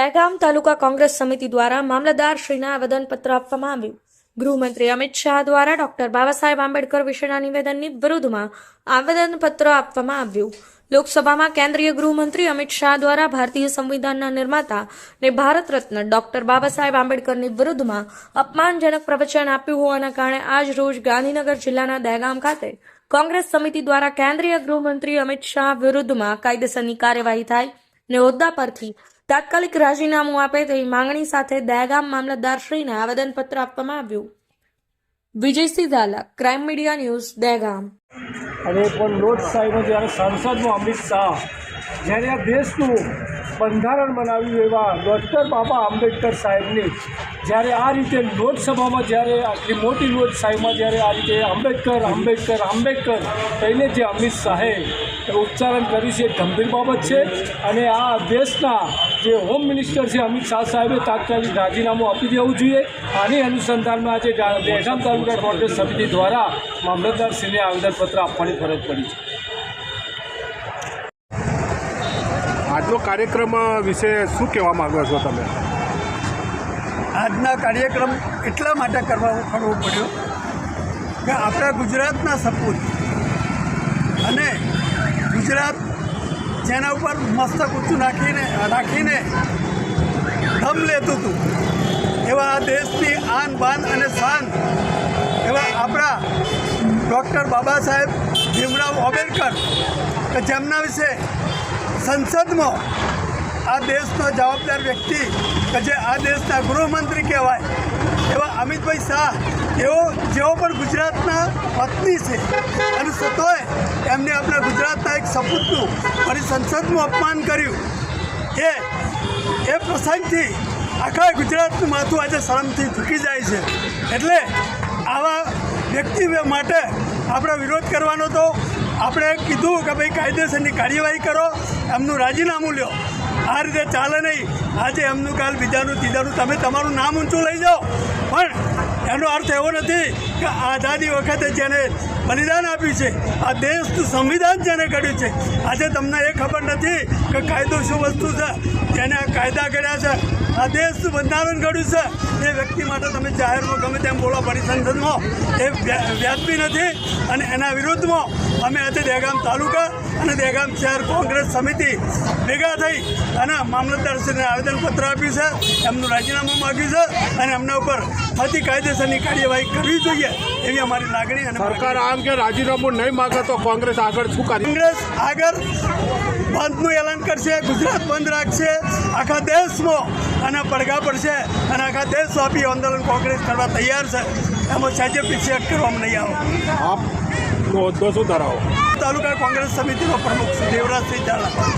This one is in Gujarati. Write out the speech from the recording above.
દહેગામ તાલુકા કોંગ્રેસ સમિતિ દ્વારા મામલતદાર શ્રીના આવેદનપત્ર આપવામાં આવ્યું. ગૃહમંત્રી અમિત શાહ દ્વારા ડોક્ટર બાબા આંબેડકર વિશેના નિવેદનની વિરુદ્ધમાં આવેદનપત્ર આપવામાં આવ્યું. લોકસભામાં કેન્દ્રીય ગૃહમંત્રી અમિત શાહ દ્વારા ભારતીય સંવિધાનના નિર્માતા ને ભારત રત્ન ડોક્ટર બાબા આંબેડકરની વિરુદ્ધમાં અપમાનજનક પ્રવચન આપ્યું હોવાના કારણે આજ રોજ ગાંધીનગર જિલ્લાના દહેગામ ખાતે કોંગ્રેસ સમિતિ દ્વારા કેન્દ્રીય ગૃહમંત્રી અમિત શાહ વિરુદ્ધમાં કાયદેસરની કાર્યવાહી થાય ને હોદ્દા પરથી તાત્કાલિક રાજીનામું આપે તેવી માંગણી સાથે દયાગામ મામલતદારશ્રીને આવેદનપત્ર આપવામાં આવ્યું. Vijaysinh Zala crime media news Dehgam અને પણ લોકશાહીમાં જ્યારે સંસદમાં અમિત શાહ, જ્યારે આ દેશનું બંધારણ બનાવ્યું એવા ડૉક્ટર બાબા આંબેડકર સાહેબની જ્યારે આ રીતે લોકસભામાં જ્યારે આટલી મોટી લોકશાહીમાં જ્યારે આ રીતે આંબેડકર આંબેડકર આંબેડકર કહીને જે અમિત શાહે ઉચ્ચારણ કર્યું છે એ ગંભીર બાબત છે અને આ દેશના જે હોમ મિનિસ્ટર છે અમિત શાહ સાહેબે તાત્કાલિક રાજીનામું આપી દેવું જોઈએ. આની અનુસંધાનમાં આજે દહેગામ તાલુકા કોંગ્રેસ સમિતિ દ્વારા મામલતદારશ્રીને આવેદનપત્ર આપવાની ફરજ પડી છે. આજનો કાર્યક્રમ વિશે શું કહેવા માંગો છો તમે? આજના કાર્યક્રમ એટલા માટે કરવા કરવો પડ્યો કે આપણા ગુજરાતના સપૂત અને ગુજરાત જેના ઉપર મસ્તક ઊંચું નાખીને રાખીને દમ લેતું હતું, એવા દેશની આન બાન અને શાન એવા આપણા ડૉક્ટર બાબા સાહેબ ભીમરાવ આંબેડકર કે જેમના વિશે સંસદમાં આ દેશનો જવાબદાર વ્યક્તિ કે જે આ દેશના ગૃહમંત્રી કહેવાય, એવા અમિતભાઈ શાહ એઓ જેઓ પણ ગુજરાતના પત્ની છે અને સતોય એમને આપણા ગુજરાતના એક સપૂતનું અને સંસદનું અપમાન કર્યું. એ એ પ્રસંગથી આખા ગુજરાતનું માથું આજે શરમથી ઝૂકી જાય છે. એટલે આવા વ્યક્તિ માટે આપણે વિરોધ કરવાનો તો આપણે કીધું કે ભાઈ કાયદેસરની કાર્યવાહી કરો, એમનું રાજીનામું લ્યો. આ રીતે ચાલે નહીં. આજે એમનું કાલ બીજાનું, ત્રીજાનું, તમે તમારું નામ ઊંચું લઈ જાઓ. પણ એનો અર્થ એવો નથી કે આઝાદી વખતે જેને બલિદાન આપ્યું છે, આ દેશનું સંવિધાન જેને ઘડ્યું છે. આજે તમને એ ખબર નથી કે કાયદો શું વસ્તુ છે, જેને આ કાયદા ઘડ્યા છે આ દેશનું બંધારણ ઘડ્યું છે. એ વ્યક્તિ માટે તમે જાહેરમાં ગમે તેમ બોલો પડી સંસદમાં એ વ્યા- વ્યાજબી નથી અને એના વિરુદ્ધમાં અમે આજે દહેગામ તાલુકા અને દહેગામ શહેર કોંગ્રેસ સમિતિ ભેગા થઈ અને મામલતદારશ્રીને આવેદનપત્ર આપ્યું છે. એમનું રાજીનામું માગ્યું છે અને એમના ઉપર ફરી કાયદેસરની કાર્યવાહી કરવી જોઈએ એવી અમારી લાગણી અને સરકાર આમ કે રાજીનામું નહીં માગે તો કોંગ્રેસ આગળ શું કરે? કોંગ્રેસ આગળ બંધનું એલાન કરશે ગુજરાત બંધ રાખશે. આખા દેશમાં આના પડઘા પડશે અને આખા દેશવ્યાપી આંદોલન કોંગ્રેસ કરવા તૈયાર છે. એમાં સહેજે પીછે કરવામાં નહીં આવે. આપ હોદ્દો શું ધરાવો તાલુકા કોંગ્રેસ સમિતિનો પ્રમુખ દેવરાજસિંહ ઝાલા.